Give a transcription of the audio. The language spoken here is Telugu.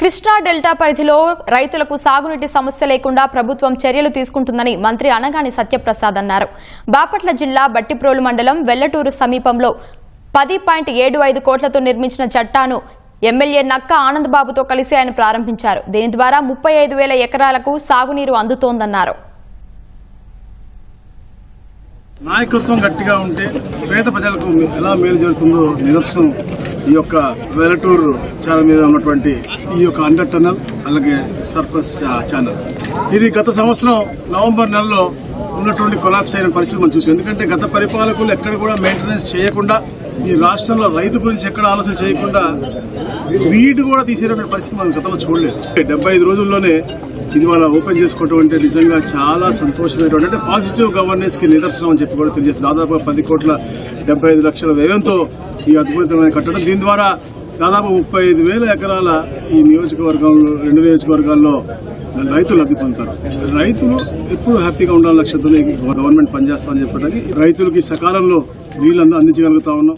కృష్ణా డెల్టా పరిధిలో రైతులకు సాగునీటి సమస్య లేకుండా ప్రభుత్వం చర్యలు తీసుకుంటుందని మంత్రి అనగాని సత్యప్రసాద్ అన్నారు. బాపట్ల జిల్లా బట్టిప్రోలు మండలం వెల్లటూరు సమీపంలో పది పాయింట్ ఏడు ఐదు కోట్లతో నిర్మించిన చట్టాను ఎమ్మెల్యే నక్క ఆనందబాబుతో కలిసి ఆయన ప్రారంభించారు. దీని ద్వారా ముప్పై ఐదు వేల ఎకరాలకు సాగునీరు అందుతోందన్నారు. నాయకత్వం గట్టిగా ఉంటే పేద ప్రజలకు ఎలా మేలు జరుగుతుందో నిదర్శనం ఈ యొక్క వెలటూరు ఛానల్ మీద ఉన్నటువంటి ఈ యొక్క అండర్ టనల్ అలాగే సర్ప్లస్ ఛానల్. ఇది గత సంవత్సరం నవంబర్ నెలలో ఉన్నటువంటి కొలాప్స్ అయిన పరిస్థితి మనం చూసాం. ఎందుకంటే గత పరిపాలకులు ఎక్కడ కూడా మెయింటెనెన్స్ చేయకుండా ఈ రాష్ట్రంలో రైతు గురించి ఎక్కడ ఆలోచన చేయకుండా వీడు కూడా తీసేటువంటి పరిస్థితి మనం గతంలో చూడలేదు. డెబ్బై ఐదు రోజుల్లోనే ఇది వాళ్ళ ఓపెన్ చేసుకోవటం అంటే నిజంగా చాలా సంతోషమైనటువంటి అంటే పాజిటివ్ గవర్నెన్స్కి నిదర్శనం అని చెప్పి కూడా తెలియజేసి దాదాపు పది కోట్ల డెబ్బై ఐదు లక్షల వ్యయంతో ఈ అద్భుతమైన కట్టడం. దీని ద్వారా దాదాపు ముప్పై ఐదు వేల ఎకరాల ఈ నియోజకవర్గంలో రెండు నియోజకవర్గాల్లో రైతులు అద్దె పొందుతారు రైతులు ఎప్పుడు హ్యాపీగా ఉండాలని లక్ష్యంతో గవర్నమెంట్ పనిచేస్తామని చెప్పడానికి రైతులకి సకాలంలో నీళ్ళు అందించగలుగుతా ఉన్నాం.